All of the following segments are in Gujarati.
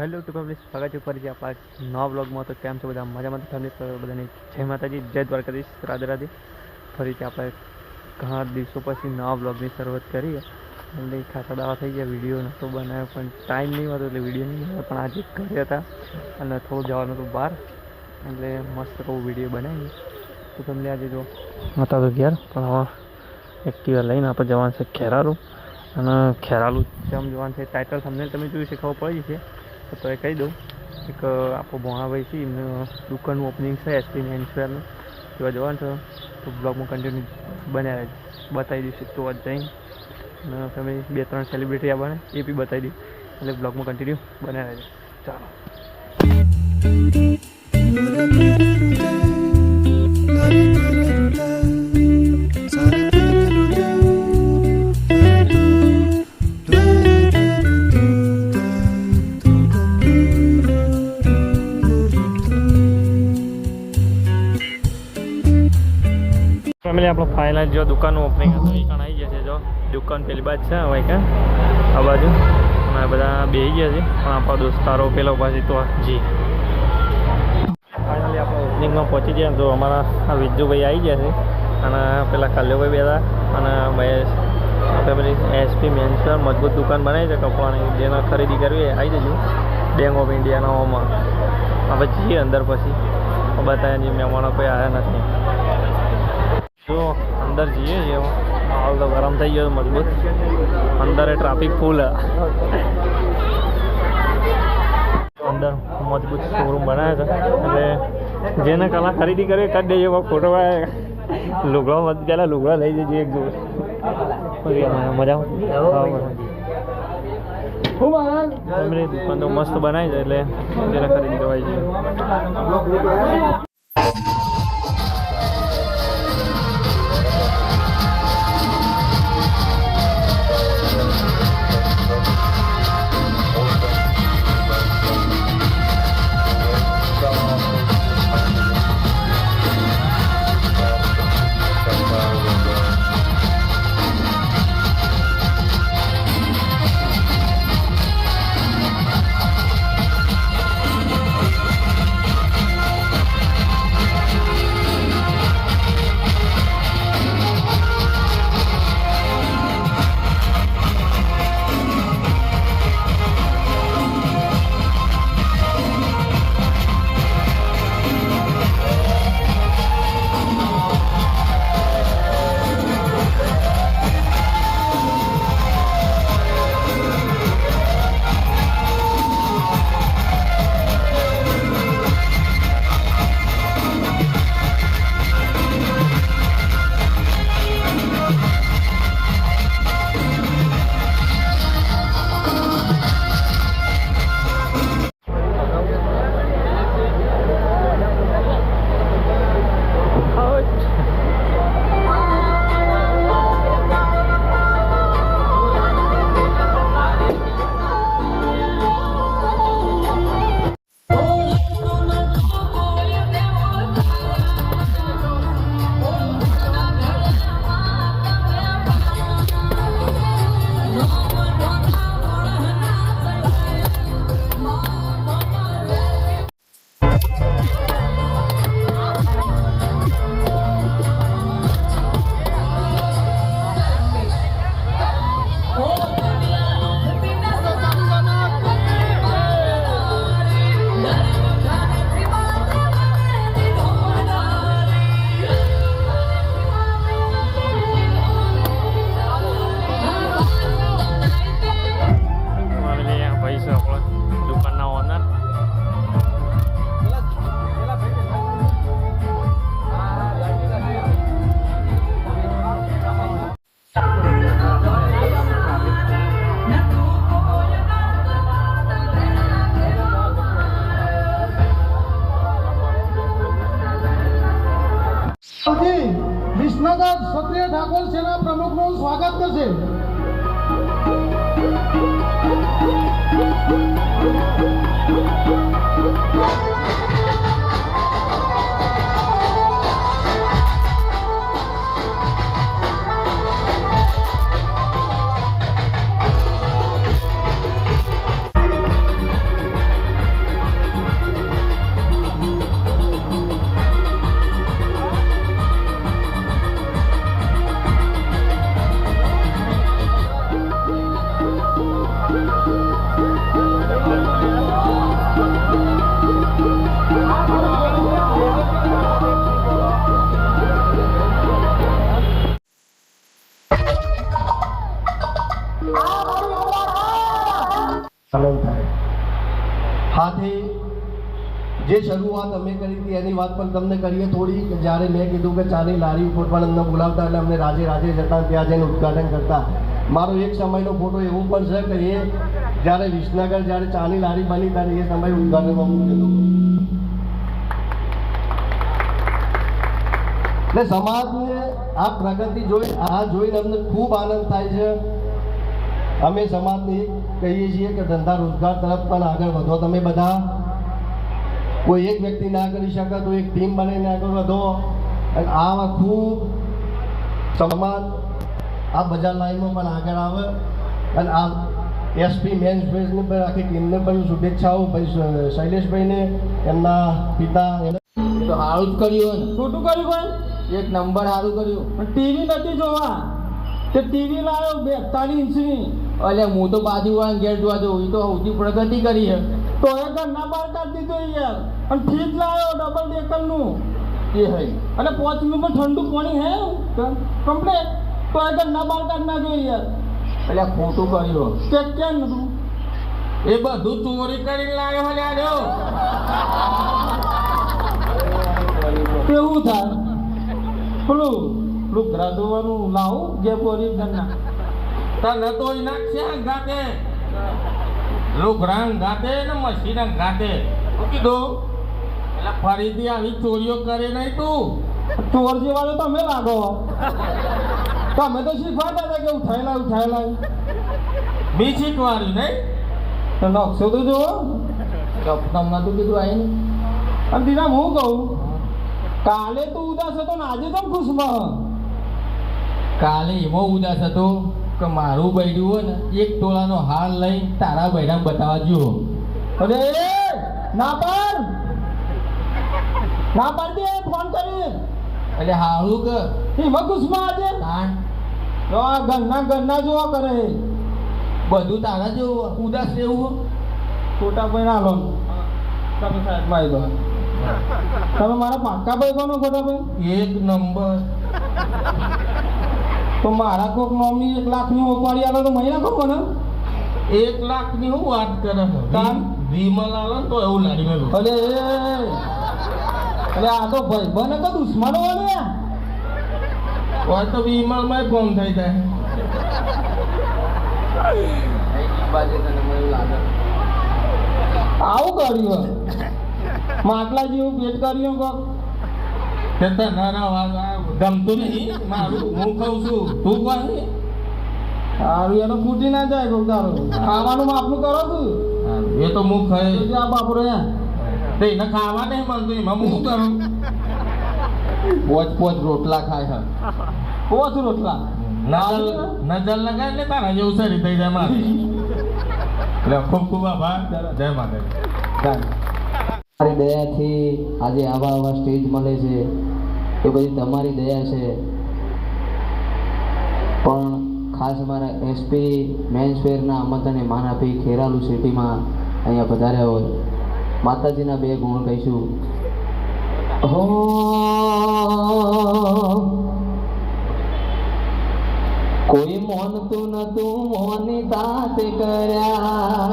હેલો ટુ ફેમિલી, સ્વાગત છે ફરીથી આપણા નવા બ્લોગમાં તો કેમ છો બધા? મજામાં ફેમિલી? બધાની જય માતાજી, જય દ્વારકાધીશ, રાધે રાધે. ફરીથી આપણે ઘણા દિવસો પછી નવા બ્લોગની શરૂઆત કરીએ. એટલે ખાસા દાવા થઈ ગયા, વીડિયો નહોતો બનાવ્યો, પણ ટાઈમ નહીં હતો એટલે વીડિયો નહીં બનાવ્યો. પણ આજે ઘરે હતા અને થોડું જવાનું હતું બહાર, એટલે મસ્ત કહું વીડિયો બનાવી. તો તમને આજે જો હતા તો ઘેર, પણ હવે એક્ટિવા લઈને આપણે જવાનું છે ખેરાલું. અને ખેરાલું જેમ જવાનું છે ટાઇટલ તમને તમે જોયું છે, ખબર પડી છે તો તો એ કહી દઉં એક આપણો ભોણાભાઈ છે, એમનું દુકાનનું ઓપનિંગ છે એસપી મેન્સવેરનું જોવા જવાનું છે. તો બ્લોગમાં કન્ટિન્યુ બન્યા બતાવી દઈશું તો જ અને તમે બે, ત્રણ સેલિબ્રિટી આવવાને એ બી બતાવી દઈશ. એટલે બ્લોગમાં કન્ટિન્યુ બન્યા રહેજો ચાલો. ફાઇનલ જો દુકાનનું ઓપનિંગ હતું, એ કણ આવી જશે જો. દુકાન પેલી બાજુ છે, હવે કે? આ બાજુ. અને બધા બેસી ગયા છે, પણ આપણો દોસ્તારો પેલો પાછી તો જી. ફાઇનલી આપણે ઓપનિંગમાં પહોંચી ગયા તો અમારા આ વિજ્જુભાઈ આવી ગયા છે, અને પેલા કલ્યોભાઈ બેતા અને ભાઈ આપણે પેલી એસપી મેન્સર મજબૂત દુકાન બનાવી છે, કપડાની, જેને ખરીદી કરવી આવી જજો. બેંક ઓફ ઇન્ડિયાના ઓમાં. હવે જઈએ અંદર પછી. બતાવ્યા જે મહેમાનો કોઈ આવ્યા નથી. જો અંદર જઈએ છીએ હાલ તો ગરમ થઈ ગયો મજબૂત. અંદર એ ટ્રાફિક ફૂલ અંદર મજબૂત શોરૂમ બનાવ્યો છે. એટલે જેને કલા ખરીદી કરી કરી દેજો ફોટો લુગડો પેલા લુગડા લઈ જજો એક જોડે મજા દુકાન તો મસ્ત બનાવી છે એટલે જેને ખરીદી કરવાય છે. સ્વાગત જે શરૂઆત અમે કરી હતી, એની વાત પણ તમને કરીએ થોડી જ્યારે મેં કીધું કે ચાની લારી ઉપર પણ અમને બોલાવતા એટલે અમને રાજે રાજે જતા, ત્યાં જઈને ઉદઘાટન કરતા. મારો એક સમયનો ફોટો એવો પણ છે કે એ જ્યારે વિસનગર જ્યારે ચાની લારી બની ત્યારે એ સમયે ઉદઘાટનમાં હું ગયેલો એટલે સમાજને આ પ્રગતિ જોઈ, આ જોઈને અમને ખૂબ આનંદ થાય છે. અમે સમાજને કહીએ છીએ કે ધંધા રોજગાર તરફ પણ આગળ વધો. તમે બધા કોઈ એક વ્યક્તિ ના કરી શકે તો એક ટીમ બનાવીને આગળ વધો. અને આ ખૂબ સમાજ આ બજાર લાઈનમાં પણ આગળ આવે. અને આ એસપી મેન્સ ફેસને પણ આખી ટીમને પણ શુભેચ્છાઓ ભાઈ શૈલેષભાઈને એમના પિતા તો સારું જ કર્યું ખોટું કર્યું ભાઈ એક નંબર સારું કર્યું. ટીવી નથી જોવા. તે ટીવી લાવ્યો બેતાલીસ ઇંચની. એટલે હું તો બાજુવાળા ઘેર જોવા જઉં. એ તો સૌથી પ્રગતિ કરી છે. તો એ ઘરના બહાર કાઢી દીધો યાર. અને ફ્રીજ લાવ્યો ડબલ ડેકરનું એ હૈ. અને પાંચ પણ ઠંડુ પાણી હે. કમ્પ્લેટ તો એ ઘરના બહાર કાઢી નાખ્યો યાર. એટલે ખોટું કર્યું. કે કેમ નતું એ બધું ચોરી કરીને લાવ્યો હલે આર્યો કેવું થાય? પેલું પેલું ઘરા લાવું જે પોરી ઘરના તને તો છે ગાતે લુગડાં ગાતે ને મશીન ગાતે શું કીધું, એટલે ફરીથી આવી ચોરીઓ કરે નહીં તું. ચોર જેવા તમે લાગો. તમે તો શીખવાડતા હતા કે ઉઠાયેલા ઉઠાયેલા બી શીખવાડી નહીં. તો નકશો તો જો તમને તું કીધું આવીને અને દીના હું કહું, કાલે તું ઉદાસ હતો ને, આજે તો ખુશમાં? કાલે એવો ઉદાસ હતો. કે મારું બૈડું હોય ને એક ટોળાનો હાર લઈ તારા બૈડા બતાવવા જુઓ અરે ના પાડ. ના પર દે ફોન કરી. એટલે હારું કે? એમાં ગુસ્સમાં આજે. કાન ઘરના ઘરના જોવા કરે. બધું તારા જેવું ઉદાસ રહેવું ખોટા ભાઈ ના લો તમે સાઈડમાં આવી દો. તમે મારા પાક્કા ભાઈ કોનો ખોટા ભાઈ એક નંબર. તો મારા કોક નોમની એક લાખની ઉપાડી આલો તો મહિના કહો મને. એક લાખની હું વાત કરે કામ વિમલ આવે તો એવું લાડી મેં અરે અરે આ તો ભાઈ બને તો દુશ્મનો વાળો હોય તો વિમલમાં ફોન થઈ જાય. આવું કર્યું માટલા જેવું પેટ કર્યું કોક. તે તને રવા ગમતું નહીં મારું? હું કહું છું. તું કોણ સારું એનો ફૂટી ના જાય કોક તારું. ખાવાનું માપનું કરો તું. એ તો મુખ ખાય તો આ બાપરો તે એને ખાવા નહીં મળતું એમાં હું કરું? પોચ પોચ રોટલા ખાય કોચ રોટલા? નજર નજર લગાય ને તારા જેવું સરી થઈ જાય મારે. એટલે ખૂબ ખૂબ આભાર. જય માતા બે દયાથી આજે આવા આવા સ્ટેજ મળે છે. એ બધી તમારી દયા છે. પણ ખાસ મારા એસપી મેન્સ ફેરના આમંત્રણને માન આપી ખેરાલુ સિટીમાં અહીંયા પધાર્યા હોય. માતાજીના બે ગુણ કહીશું. કોઈ મોનતું નતું મોની તાત કર્યા.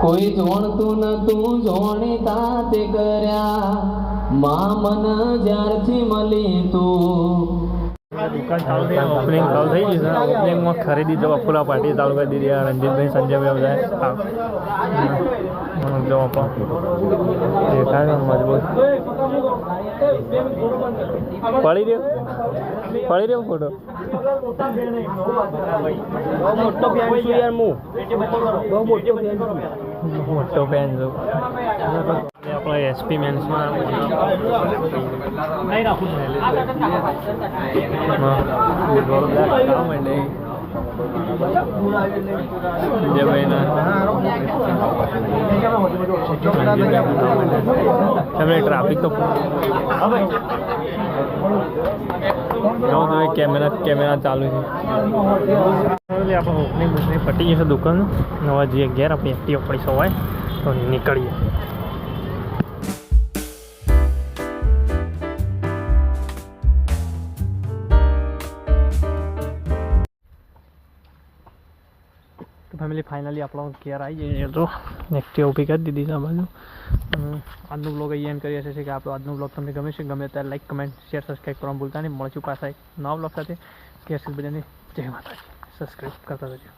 કોઈ જોણતું નતું જોણી તાતે કર્યા. મા મન જ્યારથી મળી તું. દુકાન ચાલુ થઈ ઓપનિંગ ચાલુ થઈ ગયું છે. ઓપનિંગમાં ખરીદી જવા ફૂલા પાર્ટી ચાલુ કરી દીધી આ રંજીતભાઈ સંજયભાઈ બધા. જો પણ દેખાય મજબૂત. પડી રહ્યો? પડી રહ્યો ફોટો? મોટો ફેન છું યાર હું. મોટો ફેન છું. આપણે એસપી મેન્સમાં નહીં રાખું એમને ટ્રાફિક તો કેમેરા કેમેરા ચાલુ છે. એટલે આપણે ઓપનિંગ બુકની પટી જશે દુકાન. નવા જે ઘેર આપણી એક્ટિવ પડી સવાય તો નીકળીએ. તો ફાઇનલી આપણો ઘેર આવી જઈએ. તો નેક્સ્ટ ઊભી કરી દીધી છે બાજુ. આજનો બ્લોગ અહીંયા એન્ડ કરીએ છીએ કે આપણો આજનો બ્લોગ તમને ગમે છે ગમે ત્યારે લાઈક કમેન્ટ શેર સબસ્ક્રાઈબ કરવાનું ભૂલતા નહીં. મળશું પાછા એક નવા બ્લોગ સાથે. કે બધાને જય માતાજી. સબસ્ક્રાઈબ કરતા રહેજો.